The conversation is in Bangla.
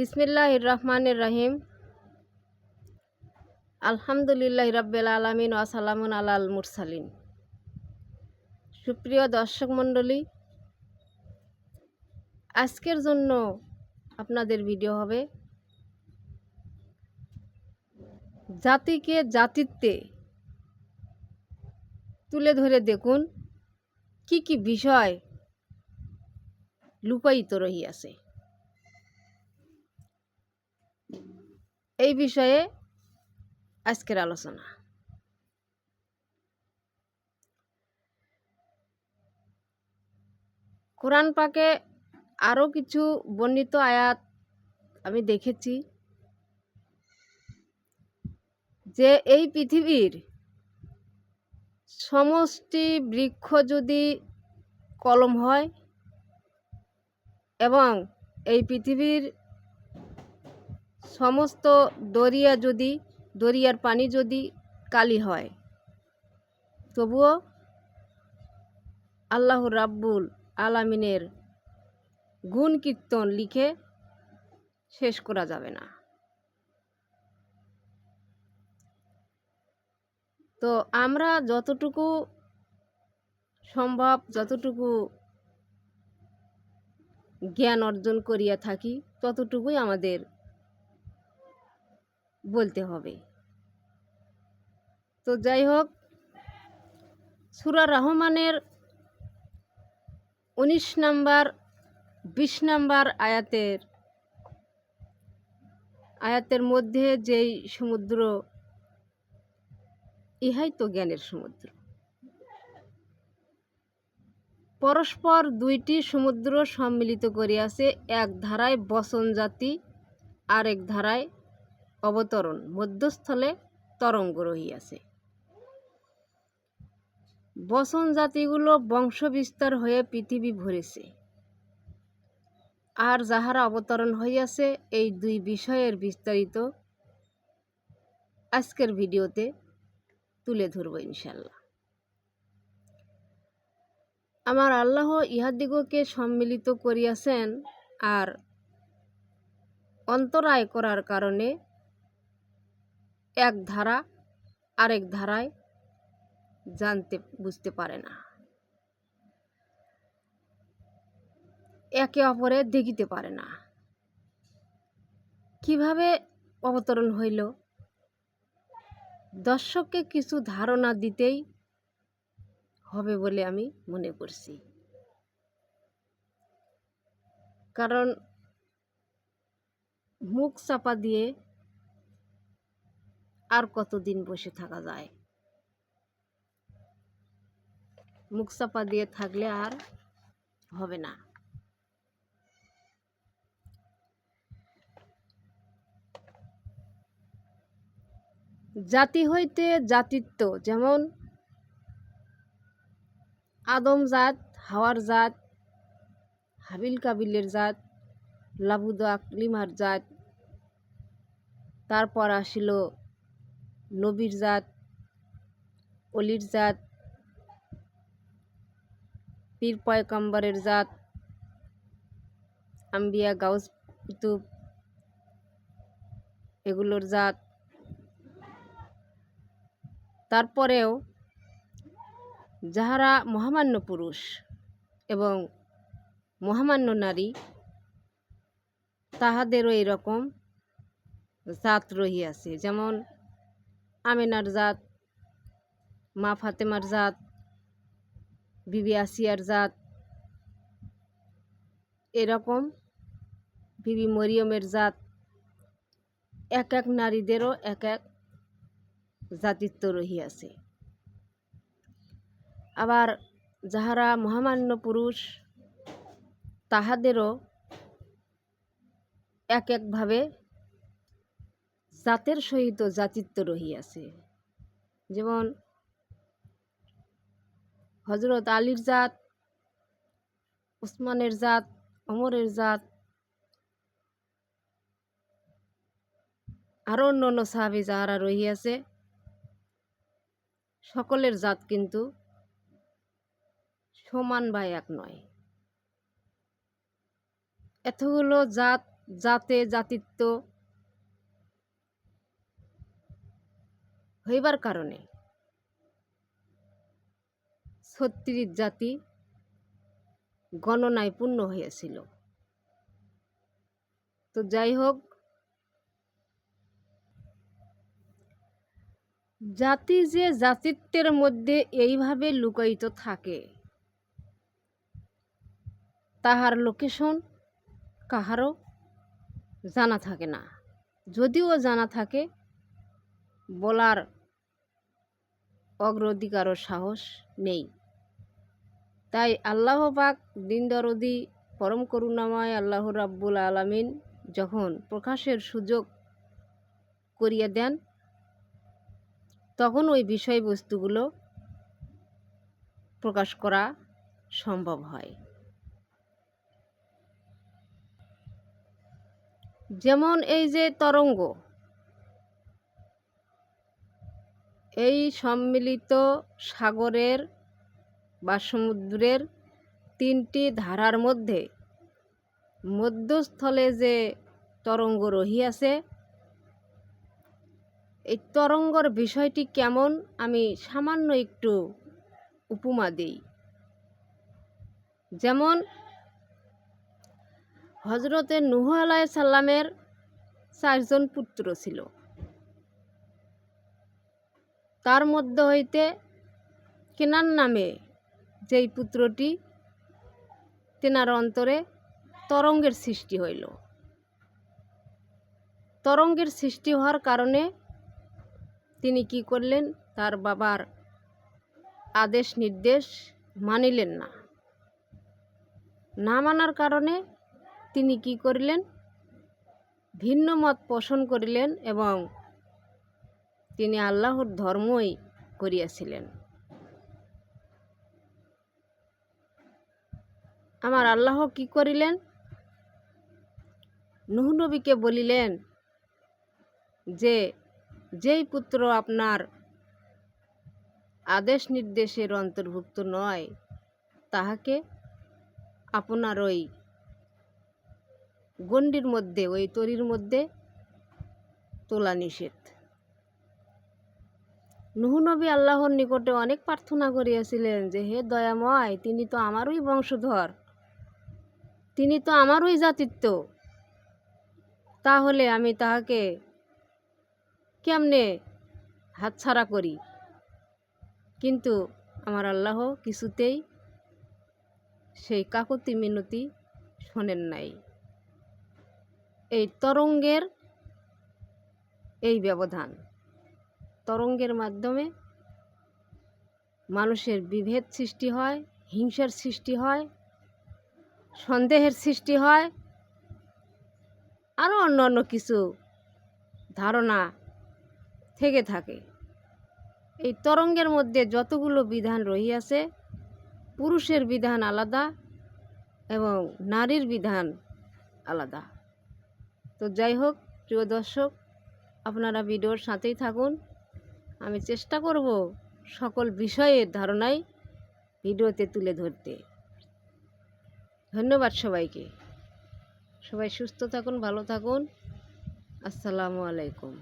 বিসমিল্লাহ রহমানের রহিম। আলহামদুলিল্লাহ রাব্বেল আলামিন ওয়াসালামুন আলাল মুরসালিন। সুপ্রিয় দর্শক মণ্ডলী, আজকের জন্য আপনাদের ভিডিও হবে জাতিকে জাতিত্বে তুলে ধরে দেখুন কি কি বিষয় লুকায়িত রহিয়াছে। এই বিষয়ে আজকের আলোচনা। কোরআন পাকে আরও কিছু বর্ণিত আয়াত আমি দেখেছি যে এই পৃথিবীর সমষ্টি বৃক্ষ যদি কলম হয় এবং এই পৃথিবীর সমস্ত দরিয়া যদি, দরিয়ার পানি যদি কালি হয়, তবুও আল্লাহ রাব্বুল আলামিনের গুণ কীর্তন লিখে শেষ করা যাবে না। তো আমরা যতটুকু সম্ভব, যতটুকু জ্ঞান অর্জন করিয়া থাকি, ততটুকুই আমাদের বলতে হবে। তো যাই হোক, সুরা রহমানের উনিশ নাম্বার, বিশ নাম্বার আয়াতের আয়াতের মধ্যে যেই সমুদ্র, ইহাই তো জ্ঞানের সমুদ্র। পরস্পর দুইটি সমুদ্র সম্মিলিত করিয়াছে, এক ধারায় বসন জাতি, আরেক ধারায় অবতরণ। মধ্যস্থলে তরঙ্গ রহিয়াছে। বসন জাতিগুলো বংশবিস্তার হয়ে পৃথিবী ভরেছে। আর যাহারা অবতরণ হইয়াছে, এই দুই বিষয়ের বিস্তারিত আজকের ভিডিওতে তুলে ধরব ইনশাল্লাহ আমার আল্লাহ ইহাদিগকে সম্মিলিত করিয়াছেন আর অন্তরায় করার কারণে এক ধারা, আরেক ধারায় জানতে, বুঝতে পারে না। একে অপরে দেখিতে পারে না। কীভাবে অবতরণ হইল? দর্শককে কিছু ধারণা দিতেই হবে বলে আমি মনে করছি। কারণ মুখ চাপা দিয়ে আর কতদিন বসে থাকা যায়? মুখ চাপা দিয়ে থাকলে আর হবে না। জাতি হইতে জাতিত্ব, যেমন আদম জাত, হাওয়ার জাত, হাবিল কাবিলের জাত, লাবুদ আকলিমার জাত, তারপর আসিল নবীর জাত, অলির জাত, পীর পয়কাম্বরের জাত, আম্বিয়া, গাউস, কুতুব, এগুলোর জাত। তারপরেও যাহারা মহামান্য পুরুষ এবং মহামান্য নারী, তাহাদেরও এরকম জাত রহিয়াছে। যেমন আমেনার জাত মা ফাতেমার জাত বিবি আসিয়ার জাত এরকম বিবি মরিয়মের জাত এক এক নারীদেরও এক এক জাতিত্ব রহিয়াছে। আবার যাহারা মহামান্য পুরুষ, তাহাদেরও এক একভাবে জাতের সহিত জাতিত্ব রহিয়াছে যেমন হজরত আলীর জাত, উসমানের জাত অমরের জাত আরও অন্য অন্য সাহাবি যাহারা রহিয়াছে সকলের জাত কিন্তু সমান বা এক নয়। এতগুলো জাত, জাতে, জাতিত্ব হইবার কারণে। ছত্রিশ জাতি গণনায় পূর্ণ হয়েছিল তো যাই হোক, জাতি যে জাতিত্বের মধ্যে এইভাবে লুকায়িত থাকে, তাহার লোকেশন কাহারও জানা থাকে না। যদিও জানা থাকে বলার অগ্রাধিকার ও সাহস নেই। তাই আল্লাহ পাক দিন দরদি, পরম করুণাময় আল্লাহ রাব্বুল আলামিন যখন প্রকাশের সুযোগ করিয়ে দেন, তখন ওই বিষয়বস্তুগুলো প্রকাশ করা সম্ভব হয়। যেমন এই যে তরঙ্গ এই সম্মিলিত সাগরের বা সমুদ্রের তিনটি ধারার মধ্যে মধ্যস্থলে যে তরঙ্গ রহিয়াছে, এই তরঙ্গর বিষয়টি কেমন আমি সামান্য একটু উপমা দিই। যেমন হজরতে নুহ আলাহ সাল্লামের চারজন পুত্র ছিল। তার মধ্যে হইতে কেনান নামে যেই পুত্রটি তেনার অন্তরে তরঙ্গের সৃষ্টি হইল। তরঙ্গের সৃষ্টি হওয়ার কারণে তিনি কি করলেন? তার বাবার আদেশ নির্দেশ মানিলেন না। না মানার কারণে তিনি কি করলেন? ভিন্ন মত পোষণ করিলেন এবং তিনি আল্লাহর ধর্মই করিয়াছিলেন। আমার আল্লাহ কি করিলেন? নুহ নবীকে বলিলেন, যে, যেই পুত্র আপনার আদেশ নির্দেশের অন্তর্ভুক্ত নয়, তাহাকে আপনার ওই গণ্ডির মধ্যে, ওই তরির মধ্যে তোলা নিষেধ। নুহনবী আল্লাহর নিকটে অনেক প্রার্থনা করিয়াছিলেন যে, হে দয়াময়, তিনি তো আমারই বংশধর। তিনি তো আমারই জাতিত্ব। তাহলে আমি তাহাকে কেমনে হাতছাড়া করি? কিন্তু আমার আল্লাহ কিছুতেই সেই কাকতি মিনতি শোনেন নাই। এই তরঙ্গের এই ব্যবধান। তরঙ্গের মাধ্যমে মানুষের বিভেদ সৃষ্টি হয়, হিংসার সৃষ্টি হয়, সন্দেহের সৃষ্টি হয়, আরও অন্য অন্য কিছু ধারণা থেকে থাকে। এই তরঙ্গের মধ্যে যতগুলো বিধান রহিয়াছে, পুরুষের বিধান আলাদা এবং নারীর বিধান আলাদা। তো যাই হোক, প্রিয় দর্শক, আপনারা ভিডিওর সাথেই থাকুন। আমি চেষ্টা করব সকল বিষয়ের ধারণাই ভিডিওতে তুলে ধরতে। ধন্যবাদ সবাইকে। সবাই সুস্থ থাকুন, ভালো থাকুন। আসসালামু আলাইকুম।